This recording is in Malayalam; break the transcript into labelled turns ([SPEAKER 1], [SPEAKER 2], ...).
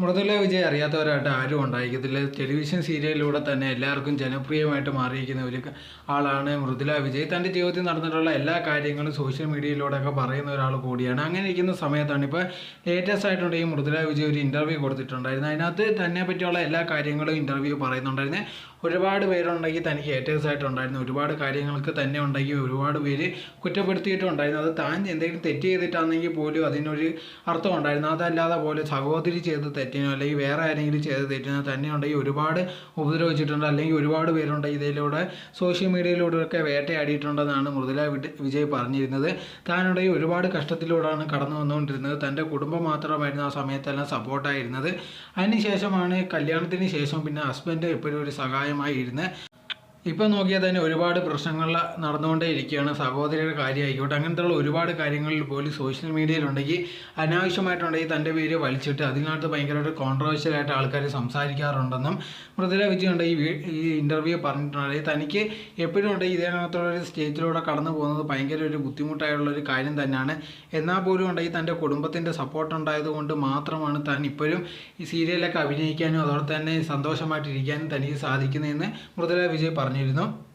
[SPEAKER 1] മൃദുല വിജയ് അറിയാത്തവരായിട്ട് ആരും ഉണ്ടായിരിക്കത്തില്ല. ടെലിവിഷൻ സീരിയലിലൂടെ തന്നെ എല്ലാവർക്കും ജനപ്രിയമായിട്ട് മാറിയിരിക്കുന്ന ഒരു ആളാണ് മൃദുല വിജയ്. തന്റെ ജീവിതത്തിൽ നടന്നിട്ടുള്ള എല്ലാ കാര്യങ്ങളും സോഷ്യൽ മീഡിയയിലൂടെയൊക്കെ പറയുന്ന ഒരാൾ കൂടിയാണ്. അങ്ങനെ ഇരിക്കുന്ന സമയത്താണ് ഇപ്പോൾ ലേറ്റസ്റ്റ് ആയിട്ടുണ്ട് ഈ മൃദുല വിജയ് ഒരു ഇന്റർവ്യൂ കൊടുത്തിട്ടുണ്ടായിരുന്നു അതിനകത്ത് തന്നെ പറ്റിയുള്ള എല്ലാ കാര്യങ്ങളും ഇന്റർവ്യൂ പറയുന്നുണ്ടായിരുന്നു ഒരുപാട് പേരുണ്ടെങ്കിൽ തനിക്ക് ഏറ്റേഴ്സ് ആയിട്ടുണ്ടായിരുന്നു. ഒരുപാട് കാര്യങ്ങൾക്ക് തന്നെ ഉണ്ടെങ്കിൽ ഒരുപാട് പേര് കുറ്റപ്പെടുത്തിയിട്ടുണ്ടായിരുന്നു. അത് താൻ എന്തെങ്കിലും തെറ്റ് ചെയ്തിട്ടാണെങ്കിൽ പോലും അതിനൊരു അർത്ഥം ഉണ്ടായിരുന്നു. അതല്ലാതെ പോലെ സഹോദരി ചെയ്ത തെറ്റിനോ അല്ലെങ്കിൽ വേറെ ആരെങ്കിലും ചെയ്ത തെറ്റിനോ തന്നെ ഉണ്ടെങ്കിൽ ഒരുപാട് ഉപദ്രവിച്ചിട്ടുണ്ട്. അല്ലെങ്കിൽ ഒരുപാട് പേരുണ്ട് ഇതിലൂടെ സോഷ്യൽ മീഡിയയിലൂടെയൊക്കെ വേട്ടയാടിയിട്ടുണ്ടെന്നാണ് മൃദുല വിജയ് പറഞ്ഞിരുന്നത്. താനുണ്ടെങ്കിൽ ഒരുപാട് കഷ്ടത്തിലൂടെയാണ് കടന്നു വന്നുകൊണ്ടിരുന്നത്. തന്റെ കുടുംബം മാത്രമായിരുന്നു ആ സമയത്തെല്ലാം സപ്പോർട്ടായിരുന്നത് അതിനുശേഷമാണ് കല്യാണത്തിന് ശേഷം പിന്നെ ഹസ്ബൻഡ് എപ്പോഴും ഒരു സഹായമായി ഇരുന്ന് ഇപ്പം നോക്കിയാൽ തന്നെ ഒരുപാട് പ്രശ്നങ്ങൾ നടന്നുകൊണ്ടേ ഇരിക്കുകയാണ്. സഹോദരിയുടെ കാര്യമായിക്കോട്ടെ അങ്ങനത്തെയുള്ള ഒരുപാട് കാര്യങ്ങളിൽ പോലും സോഷ്യൽ മീഡിയയിലുണ്ടെങ്കിൽ അനാവശ്യമായിട്ടുണ്ടെങ്കിൽ തന്റെ പേര് വലിച്ചിട്ട് അതിനകത്ത് ഭയങ്കരമായിട്ട് കോൺട്രവേഴ്ഷ്യലായിട്ട് ആൾക്കാർ സംസാരിക്കാറുണ്ടെന്നും മൃദുല വിജയ് ഉണ്ടെങ്കിൽ ഈ ഇന്റർവ്യൂ പറഞ്ഞിട്ടുണ്ടെങ്കിൽ തനിക്ക് എപ്പോഴും ഉണ്ടെങ്കിൽ ഇതിനകത്തുള്ള ഒരു സ്റ്റേജിലൂടെ കടന്നു പോകുന്നത് ഭയങ്കര ഒരു ബുദ്ധിമുട്ടായുള്ള ഒരു കാര്യം തന്നെയാണ്. എന്നാൽ പോലും ഉണ്ടെങ്കിൽ തന്റെ കുടുംബത്തിന്റെ സപ്പോർട്ട് ഉണ്ടായതുകൊണ്ട് മാത്രമാണ് താൻ ഇപ്പോഴും ഈ സീരിയലൊക്കെ അഭിനയിക്കാനും അതോടെ തന്നെ സന്തോഷമായിട്ടിരിക്കാനും തനിക്ക് സാധിക്കുന്നതെന്ന് മൃദുല വിജയ് പറഞ്ഞിരുന്നു.